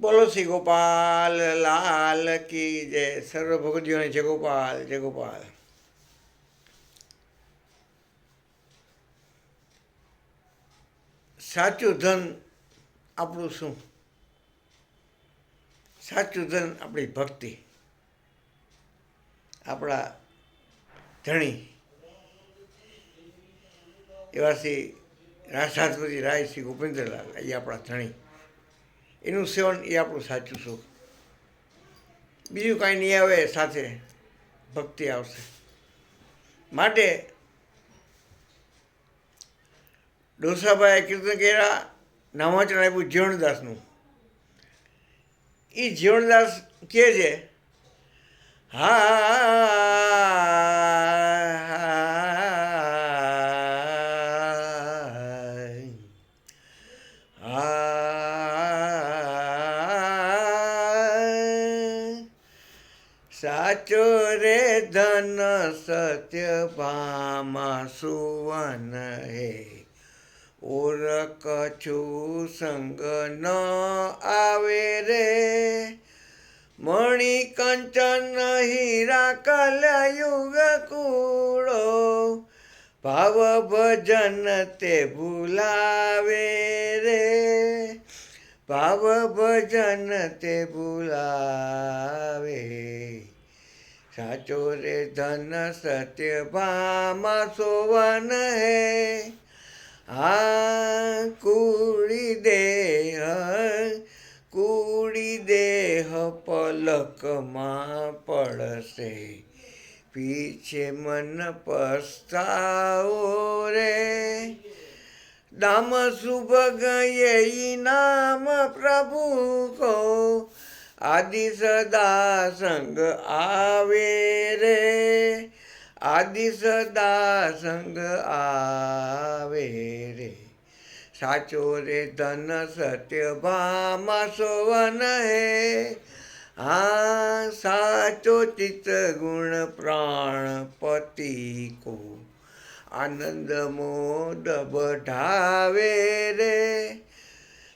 બોલો શ્રી ગોપાલ, લાલ કી જય. સર્વ ભગવતીઓને જય ગોપાલ જય ગોપાલ. સાચું ધન આપણું શું? સાચું ધન આપણી ભક્તિ. આપણા ધણી. એવા શ્રી રાષ્ટ્રાધિપતિ રાય શ્રી ગોપેન્દ્રલાલ એ આપણા ધણી. એનું સેવન એ આપણું સાચું સુખ. બીજું કાંઈ નહીં આવે, સાથે ભક્તિ આવશે. માટે ડોસાભાઈએ કીર્તન કર્યા નામાચરણ આપ્યું જીવણદાસનું એ જીવણદાસ કહે છે, હા સાચો રે ધન સત્ય ભામા સુવન હે. ઓરક છું સંગ ન આવે રે. મણિ કંચન હીરા કલયુગ કૂળો. ભાવ ભજન તે ભૂલાવે રે. ભાવ ભજન તે ભૂલાવે. સાચો રે ધન સત્ય ભામાં સોવન હે. આ કુડી દેહ કુડી દેહ પલકમાં પડશે. પીછે મન પસ્તાવો રે. દામ સુભગ યહી નામ પ્રભુ કો આદિ સદા સંગ આવે રે આદિ સદા સંગ આવે રે સાચો રે ધન સત્ય ભામા સોવન હે હા સાચો ચિત્ત ગુણ પ્રાણ પતિ કો આનંદ મોદ બઢાવે રે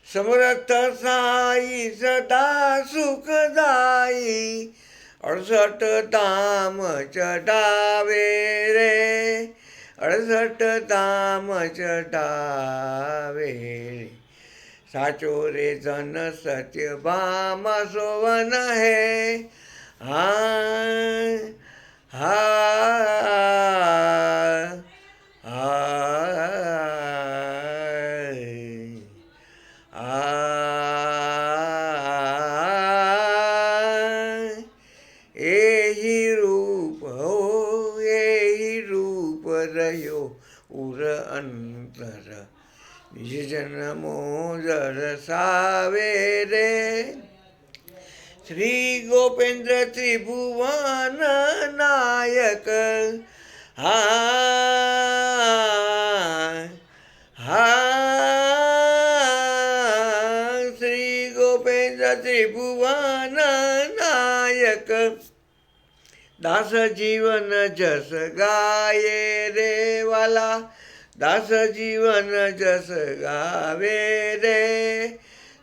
સમર્થ સાઈ સદા સુખદાયી અડસઠ ધામ ચઢાવે રે અડસઠ ધામ ચઢાવે રે સાચો રે ધન સત્ય ભામા સોવન નિજ જન્મો દર્શાવે રે શ્રી ગોપેન્દ્ર ત્રિભુવન નાયક હા હા શ્રી ગોપેન્દ્ર ત્રિભુવન નાયક દાસ જીવન જસ ગાયે રે વાલા દાસ જીવન જસ ગાવે રે.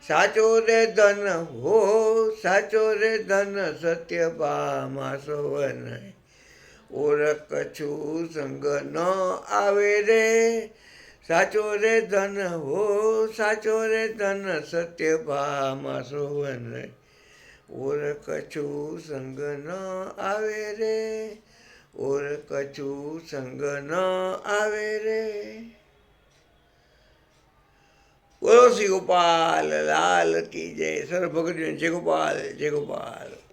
સાચો રે ધન હો, સાચો રે ધન સત્ય પામા સોવન. ઓળખ છું, સંગ ન આવે રે. સાચો રે ધન હો, સાચો રે ધન સત્ય પામા સોવન. ઓળખ છું, સંગ ન આવે રે. ઓળખ છું સંગ ન આવે રે. બોલો શ્રી ગોપાલ, લાલ કી જય. સર ભગત જય ગોપાલ જય ગોપાલ.